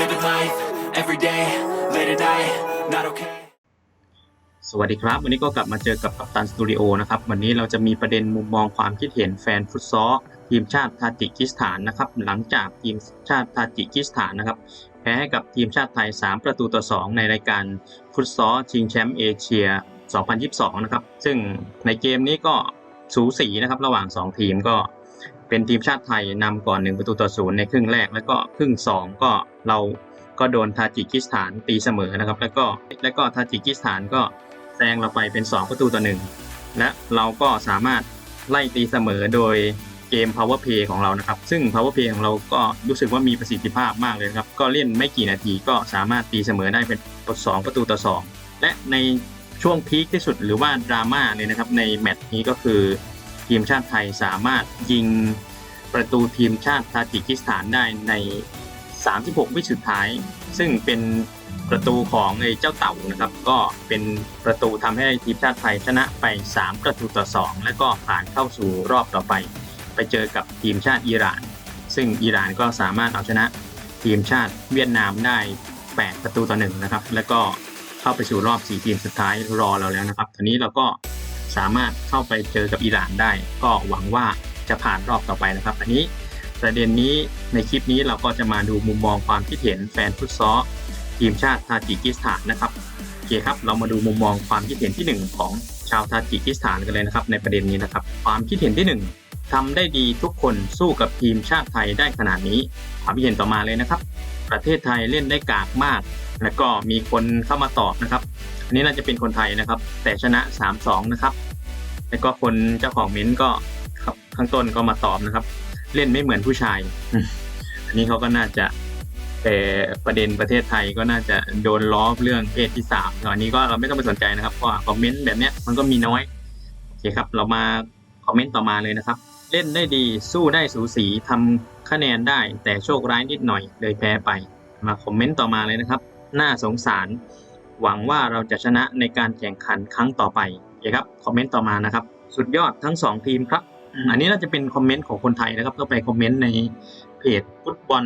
Living life, every day, late at night, not okay. สวัสดีครับ วันนี้ก็กลับมาเจอกับกัปตันสตูดิโอนะครับ วันนี้เราจะมีประเด็นมุมมองความคิดเห็นแฟนฟุตซอลทีมชาติทาจิกิสถานนะครับ หลังจากทีมชาติทาจิกิสถานนะครับ แพ้ให้กับทีมชาติไทย 3 ประตูต่อ 2 ในรายการฟุตซอลชิงแชมป์เอเชีย 2022 นะครับ ซึ่งในเกมนี้ก็สูสีนะครับ ระหว่าง 2 ทีมก็ เป็นทีมชาติไทยนำก่อน 1 ประตูต่อศูนย์ในครึ่งแรก แล้วก็ครึ่ง 2 ก็เราก็โดนทาจิกิสถานตีเสมอนะครับ แล้วก็แล้วก็ทาจิกิสถานก็แซงเราไปเป็น 2 ประตูต่อหนึ่งและเราก็สามารถไล่ตีเสมอโดยเกม power play ของเรานะครับ ซึ่ง power play ของเราก็รู้สึกว่ามีประสิทธิภาพมากเลยครับ ก็เล่นไม่กี่นาทีก็สามารถตีเสมอได้เป็น2ประตูต่อ 2 และในช่วงพีคที่สุดหรือว่าดราม่าเลยนะครับในแมตช์นี้ก็คือ ทีมชาติไทยสามารถยิงประตูทีมชาติทาจิกิสถานได้ใน 36 วิสุดท้าย ซึ่งเป็นประตูของไอ้เจ้าเต่านะครับ ก็เป็นประตูทำให้ทีมชาติไทยชนะไป 3 ประตูต่อ 2 แล้วก็ผ่านเข้าสู่รอบต่อไป ไปเจอกับทีมชาติอิหร่าน ซึ่งอิหร่านก็สามารถเอาชนะทีมชาติเวียดนามได้ 8 ประตูต่อ1นะครับ แล้วก็เข้าไปสู่รอบ 4 ทีมสุดท้ายรอเราแล้วนะครับทีนี้เราก็ สามารถเข้าไปเจอกับอิหร่านได้ ก็หวังว่าจะผ่านรอบต่อไปนะครับ อันนี้ประเด็นนี้ในคลิปนี้เราก็จะมาดูมุมมองความคิดเห็นแฟนฟุตซอลทีมชาติทาจิกิสถานนะครับโอเคครับ เรามาดูมุมมองความคิดเห็นที่ 1 ของชาวทาจิกิสถานกันเลยนะครับ ในประเด็นนี้นะครับ ความคิดเห็นที่ 1 ทำได้ดีทุกคนสู้กับทีมชาติไทยได้ขนาดนี้ความคิดเห็นต่อมาเลยนะครับ ประเทศไทยเล่นได้กากมาก แล้วก็มีคนเข้ามาตอบนะครับอันนี้น่าจะเป็นคนไทยนะครับ แต่ชนะ 3-2 นะครับ แล้วก็คนเจ้าของเม้นต์ก็ครับข้างต้นก็มาตอบนะครับ เล่นไม่เหมือนผู้ชาย อันนี้เขาก็น่าจะแต่ประเด็นประเทศไทยก็น่าจะโดนล้อเรื่องเพศที่สามอันนี้ก็เราไม่ต้องไปสนใจนะครับเพราะคอมเมนต์แบบเนี้ยมันก็มีน้อยโอเคครับ เรามาคอมเมนต์ต่อมาเลยนะครับ เล่นได้ดีสู้ได้สูสีทำคะแนนได้ แต่โชคร้ายนิดหน่อยเลยแพ้ไป มาคอมเมนต์ต่อมาเลยนะครับ น่าสงสาร หวังว่าเราจะชนะในการแข่งขันครั้งต่อไปโอเคครับคอมเมนต์ต่อมานะครับ สุดยอดทั้งสองทีมครับอืมอันนี้น่าจะเป็นคอมเมนต์ของคนไทยนะครับ ก็ไปคอมเมนต์ในเพจฟุตบอล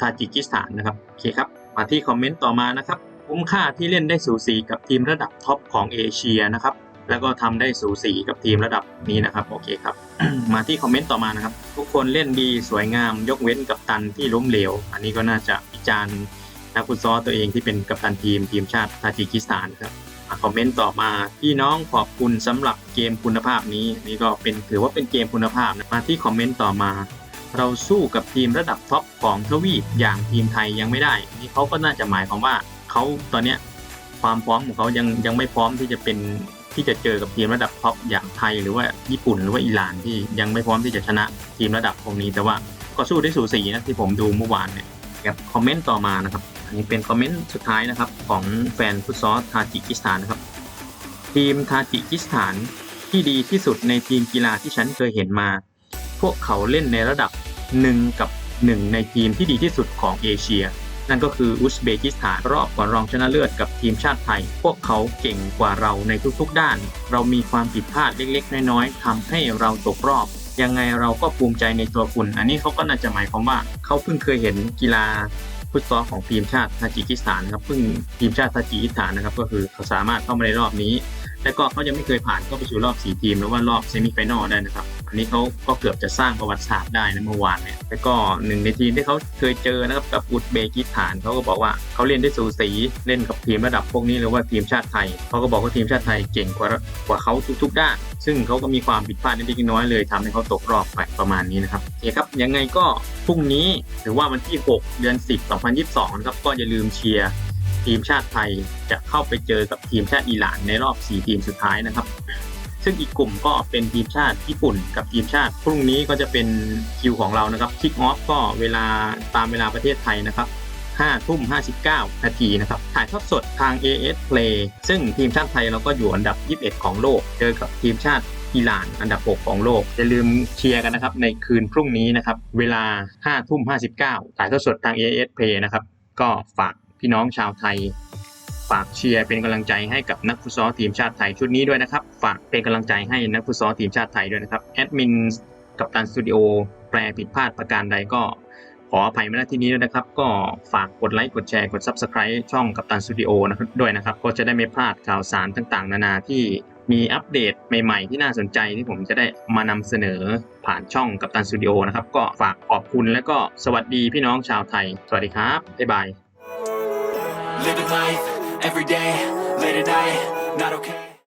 ทาจิกิสถานนะครับโอเคครับมาที่คอมเมนต์ต่อมานะครับคุ้มค่าที่เล่นได้สูสีกับทีมระดับท็อปของเอเชียนะครับแล้วก็ทำได้สูสีกับทีมระดับนี้นะครับโอเคครับ มาที่คอมเมนต์ต่อมานะครับ ทุกคนเล่นดีสวยงาม ยกเว้นกับตันที่ล้มเหลว อันนี้ก็น่าจะวิจารณ์นักฟุตซอลตัวเองที่เป็นกัปตันทีมทีมชาติทาจิกิสถานครับคอมเมนต์ต่อมาพี่น้องขอบคุณสำหรับเกมคุณภาพนี้นี่ก็เป็นถือว่าเป็นเกมคุณภาพนะมาที่คอมเมนต์ต่อมา เราสู้กับทีมระดับท็อปของทวีปอย่างทีมไทยยังไม่ได้ นี่เขาก็น่าจะหมายความว่าเขาตอนเนี้ยความพร้อมของเขายังยังไม่พร้อมที่จะเป็น ที่จะเจอกับทีมระดับท็อปอย่างไทยหรือว่าญี่ปุ่นหรือว่าอิหร่านที่ยังไม่พร้อมที่จะชนะทีมระดับพวกนี้ แต่ว่าก็สู้ได้สูสีนะที่ผมดูเมื่อวานเนี่ยครับคอมเมนต์ต่อมานะครับอันนี้เป็นคอมเมนต์สุดท้ายนะครับของแฟนฟุตซอลทาจิกิสถานนะครับ ทีมทาจิกิสถานที่ดีที่สุดในทีมกีฬาที่ฉันเคยเห็นมา พวกเขาเล่นในระดับหนึ่งกับหนึ่งในทีมที่ดีที่สุดของเอเชีย นั่นก็คืออุซเบกิสถานรอบก่อนรองชนะเลิศกับทีมชาติไทย พวกเขาเก่งกว่าเราในทุกๆด้าน เรามีความผิดพลาดเล็กๆ น้อยๆทำให้เราตกรอบ ยังไงเราก็ภูมิใจในตัวคุณ อันนี้เขาก็น่าจะหมายความว่าเขาเพิ่งเคยเห็นกีฬาฟุตซอลของทีมชาติทาจิกิสถานครับเพิ่งทีมชาติทาจิกิสถานนะครับก็คือเขาสามารถเข้ามาในรอบนี้ และก็เขายังไม่เคยผ่านเข้าไปสู่รอบ4ทีมหรือว่ารอบเซมิไฟแนลได้นะครับ อันนี้เขาก็เกือบจะสร้างประวัติศาสตร์ได้นะเมื่อวานเนี่ยแล้วก็หนึ่งในทีมที่เขาเคยเจอนะครับกับอุซเบกิสถานเขาก็บอกว่าเขาเล่นได้สูสีเล่นกับทีมระดับพวกนี้หรือว่าทีมชาติไทยเขาก็บอกว่าทีมชาติไทยเก่งกว่ากว่าเขาทุกๆด้านซึ่งเขาก็มีความผิดพลาดเล็กน้อยเลยทำให้เขาตกรอบไปประมาณนี้นะครับโอเคครับยังไงก็พรุ่งนี้หรือว่าวันที่ 6 เดือน 10 2022 นะครับก็อย่าลืมเชียร์ ทีมชาติไทยจะเข้าไปเจอกับทีมชาติอิหร่านในรอบ 4 ทีมสุดท้ายนะครับ ซึ่งอีกกลุ่มก็เป็นทีมชาติญี่ปุ่นกับทีมชาติ พรุ่งนี้ก็จะเป็นคิวของเรานะครับคิกออฟก็เวลาตามเวลาประเทศไทยนะครับ5ทุ่ม 59 นาทีนะครับ ถ่ายทอดสดทาง AS Play ซึ่งทีมชาติไทยเราก็อยู่อันดับ 21 ของโลก เจอกับทีมชาติอิหร่านอันดับ 6 ของโลก อย่าลืมเชียร์กันนะครับ ในคืนพรุ่งนี้นะครับ เวลา 5 ทุ่ม 59 ถ่ายทอดสดทาง AS Play นะครับ ก็ฝาก พี่น้องชาวไทย ฝากเชียร์เป็นกำลังใจให้กับนักฟุตซอลทีมชาติไทยชุดนี้ด้วยนะครับ ฝากเป็นกำลังใจให้นักฟุตซอลทีมชาติไทยด้วยนะครับแอดมินกับตันสตูดิโอแปลผิดพลาดประการใดก็ขออภัยมาณที่นี้ด้วยนะครับ ก็ฝากกดไลค์กดแชร์กด Subscribe ช่องกัปตันสตูดิโอนะครับด้วยนะครับ ก็จะได้ไม่พลาดข่าวสารต่างๆ นานาที่มีอัปเดตใหม่ๆ ที่น่าสนใจที่ผมจะได้มานำเสนอผ่านช่องกัปตันสตูดิโอนะครับ ก็ฝากขอบคุณและก็สวัสดีพี่น้องชาวไทย สวัสดีครับ บ๊ายบาย Living life every day, late at night, not okay.